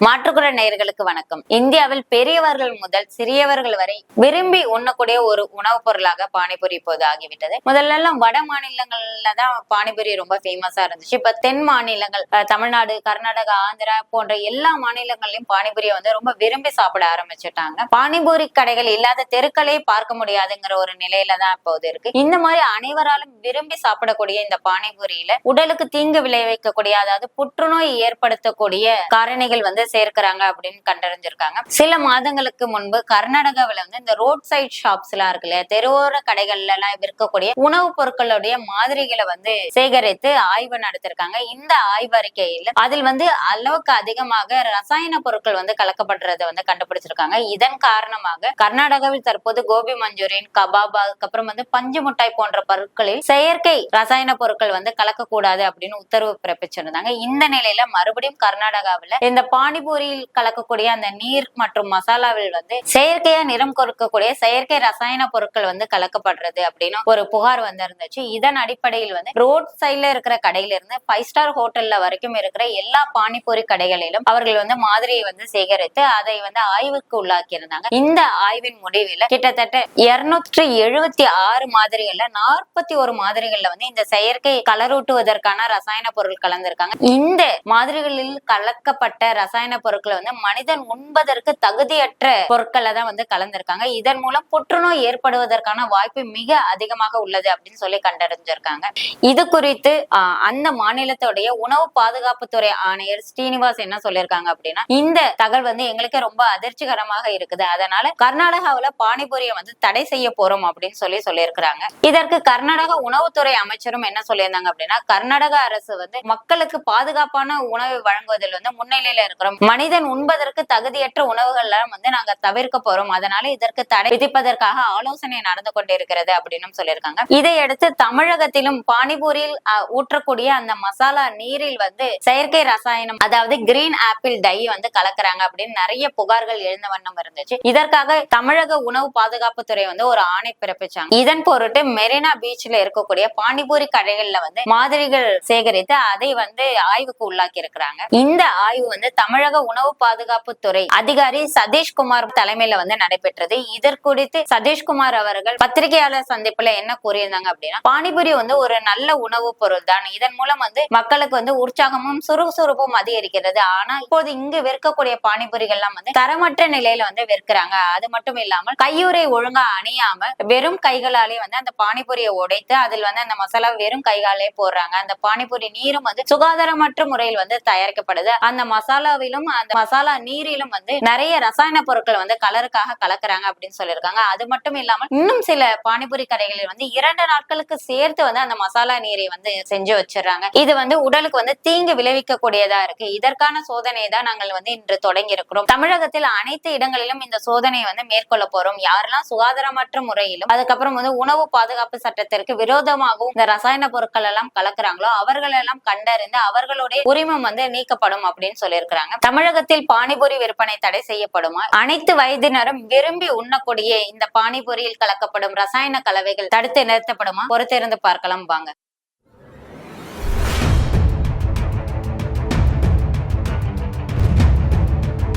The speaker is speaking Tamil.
மாற்றுக்குற நேயர்களுக்கு வணக்கம். இந்தியாவில் பெரியவர்கள் முதல் சிறியவர்கள் வரை விரும்பி உண்ணக்கூடிய ஒரு உணவுப் பொருளாக பானிபூரி இப்போது ஆகிவிட்டது. முதல்ல எல்லாம் வட மாநிலங்கள்ல தான் பானிபூரி ரொம்ப ஃபேமஸா இருந்துச்சு. இப்ப தென் மாநிலங்கள் தமிழ்நாடு கர்நாடகா ஆந்திரா போன்ற எல்லா மாநிலங்கள்லயும் பானிபூரியை வந்து ரொம்ப விரும்பி சாப்பிட ஆரம்பிச்சுட்டாங்க. பானிபூரி கடைகள் இல்லாத தெருக்களே பார்க்க முடியாதுங்கிற ஒரு நிலையில தான் இப்போது இருக்கு. இந்த மாதிரி அனைவராலும் விரும்பி சாப்பிடக்கூடிய இந்த பானிபூரியில உடலுக்கு தீங்கு விளைவிக்கக்கூடிய அதாவது புற்றுநோய் ஏற்படுத்தக்கூடிய காரணிகள் வந்து சேர்க்கிறாங்க அப்படின்னு கண்டறிஞ்சிருக்காங்க. சில மாதங்களுக்கு முன்பு கர்நாடகாவில வந்து இந்த ரோட் சைட் ஷாப்ஸ் எல்லாம் இருக்கு இல்லையா தெருவோர கடைகள்ல எல்லாம் விற்கக்கூடிய உணவுப் பொருட்களுடைய மாதிரிகளை வந்து சேகரித்து ஆய்வு நடத்திருக்காங்க. இந்த ஆய்வறிக்கையில் அதில் வந்து அளவுக்கு அதிகமாக ரசாயன பொருட்கள் வந்து கலக்கப்படுறதை வந்து கண்டுபிடிச்சிருக்காங்க. இதன் காரணமாக கர்நாடகாவில் தற்போது கோபி மஞ்சூரியன் கபாப் அதுக்கப்புறம் வந்து பஞ்சு மிட்டாய் போன்ற பொருட்களில் செயற்கை ரசாயன பொருட்கள் வந்து கலக்கக்கூடாது அப்படின்னு உத்தரவு பிறப்பிச்சிருந்தாங்க. இந்த நிலையில மறுபடியும் கர்நாடகாவில் இந்த பானிபூரியில் கலக்கக்கூடிய அந்த நீர் மற்றும் மசாலாவில் வந்து செயற்கையா நிறம் கொடுக்கக்கூடிய செயற்கை ரசாயன பொருட்கள் வந்து கலக்கப்படுறது அப்படின்னு ஒரு புகார் வந்திருந்துச்சு. இதன் அடிப்படையில் வந்து ரோட் சைட்ல இருக்கிற கடையில இருந்து ஃபைவ் ஸ்டார் ஹோட்டல்ல வரைக்கும் இருக்கிற எல்லா பானிபூரி கடைகளிலும் அவர்கள் வந்து மாதிரியை வந்து சேகரித்து அதை வந்து ஆய்வுக்கு உள்ளாக்கி இருந்தாங்க இந்த ஆய்வின் முடிவில் கிட்டத்தட்ட இருநூற்றி எழுபத்தி ஆறு மாதிரிகள்ல நாற்பத்தி ஒரு மாதிரிகள்ல வந்து இந்த செயற்கை கலரூட்டுவதற்கான ரசாயன பொருள் கலந்திருக்காங்க. இந்த மாதிரிகளில் கலக்கப்பட்ட ரசாயன பொருட்களை வந்து மனிதன் உண்பதற்கு தகுதியற்ற பொருட்களை தான் வந்து கலந்திருக்காங்க. இதன் மூலம் புற்றுநோய் ஏற்படுவதற்கான வாய்ப்பு மிக அதிகமாக உள்ளது அப்படின்னு சொல்லி கண்டறிஞ்சிருக்காங்க. இது குறித்து அந்த மாநிலத்துடைய உணவு பாதுகாப்புத்துறை ஆணையர் ஸ்ரீனிவாஸ் என்ன சொல்லியிருக்காங்க அப்படின்னா இந்த தகவல் வந்து எங்களுக்கு ரொம்ப அதிர்ச்சிகரமாக இருக்குது. அதனால கர்நாடகாவுல பானிபூரியை வந்து தடை செய்ய போறோம் அப்படின்னு சொல்லி சொல்லியிருக்கிறாங்க. இதற்கு கர்நாடக உணவுத்துறை அமைச்சரும் என்ன சொல்லியிருந்தாங்க அப்படின்னா கர்நாடக அரசு வந்து மக்களுக்கு பாதுகாப்பான உணவை வழங்குவதில் வந்து முன்னிலையில இருக்கிறோம். மனிதன் உண்பதற்கு தகுதியற்ற உணவுகள்லாம் வந்து நாங்க தவிர்க்க போறோம். அதனால இதற்கு தடை விதிப்பதற்காக ஆலோசனை நடந்து கொண்டிருக்கிறது அப்படின்னு சொல்லியிருக்காங்க. இதையடுத்து தமிழகத்திலும் பானிபூரியில் ஊற்றக்கூடிய அந்த மசாலா நீரில் வந்து செயற்கை ரசாயனம் அதாவது கிரீன் ஆப்பிள் டை வந்து கலக்குறாங்க அப்படின்னு நிறைய புகார்கள் எழுந்த வண்ணம் இருந்துச்சு. இதற்காக தமிழக உணவு பாதுகாப்புத்துறை வந்து ஒரு ஆணை பிறப்பிச்சாங்க. இதன் பொருட்டு மெரினா பீச்ல இருக்கக்கூடிய பானிபூரி கடைகள்ல வந்து மாதிரிகள் சேகரித்து அதை வந்து ஆய்வுக்கு உள்ளாக்கி இருக்கிறாங்க இந்த ஆய்வு வந்து தமிழ் தமிழக உணவு பாதுகாப்புத்துறை அதிகாரி சதீஷ்குமார் தலைமையில வந்து நடைபெற்றது. இதற்குறித்து சதீஷ்குமார் அவர்கள் பத்திரிகையாளர் சந்திப்புல என்ன கூறியிருந்தாங்க அப்படின்னா பானிபூரி வந்து ஒரு நல்ல உணவுப் பொருள் தான் இதன் மூலம் வந்து மக்களுக்கு வந்து உற்சாகமும் சுறுசுறுப்பும் அதிகரிக்கிறது. ஆனா இப்போது இங்கு விற்கக்கூடிய பானிபூரிகள்லாம் வந்து தரமற்ற நிலையில வந்து விற்கிறாங்க. அது மட்டும் இல்லாமல் கையுறை ஒழுங்கா அணியாம வெறும் கைகளாலே வந்து அந்த பானிபுரியை உடைத்து அதில் வந்து அந்த மசாலா வெறும் கைகாலே போடுறாங்க. அந்த பானிபூரி நீரும் வந்து சுகாதாரமற்ற முறையில் வந்து தயாரிக்கப்படுது. அந்த மசாலாவிலும் அந்த மசாலா நீரிலும் வந்து நிறைய ரசாயன பொருட்கள் வந்து கலருக்காக கலக்குறாங்க அப்படின்னு சொல்லியிருக்காங்க. அது மட்டும் இல்லாமல் இன்னும் சில பானிபூரி கடைகளில் வந்து இரண்டு நாட்களுக்கு சேர்த்து வந்து அந்த மசாலா நீரை வந்து செஞ்சு வச்சிடுறாங்க. இது வந்து உடலுக்கு வந்து தீங்கு விளைவிக்க கூடியதா இருக்கு. இதற்கான சோதனை தான் நாங்கள் வந்து இன்று தொடங்கி இருக்கிறோம் தமிழகத்தில் அனைத்து இடங்களிலும் இந்த சோதனை வந்து மேற்கொள்ள போறோம். யாரெல்லாம் சுகாதாரமற்ற முறையிலும் அதுக்கப்புறம் வந்து உணவு பாதுகாப்பு சட்டத்திற்கு விரோதமாகவும் இந்த ரசாயன பொருட்கள் எல்லாம் கலக்குறாங்களோ அவர்கள் எல்லாம் கண்டறிந்து அவர்களுடைய உரிமம் வந்து நீக்கப்படும் அப்படின்னு சொல்லியிருக்கிறாங்க. தமிழகத்தில் பானிபூரி விற்பனை தடை செய்யப்படுமா? அனைத்து வயதினரும் விரும்பி உண்ணக்கூடிய இந்த பானிபூரியில் கலக்கப்படும் ரசாயன கலவைகள் தடுத்து நிறுத்தப்படுமா? பொறுத்திருந்து பார்க்கலாம் வாங்க.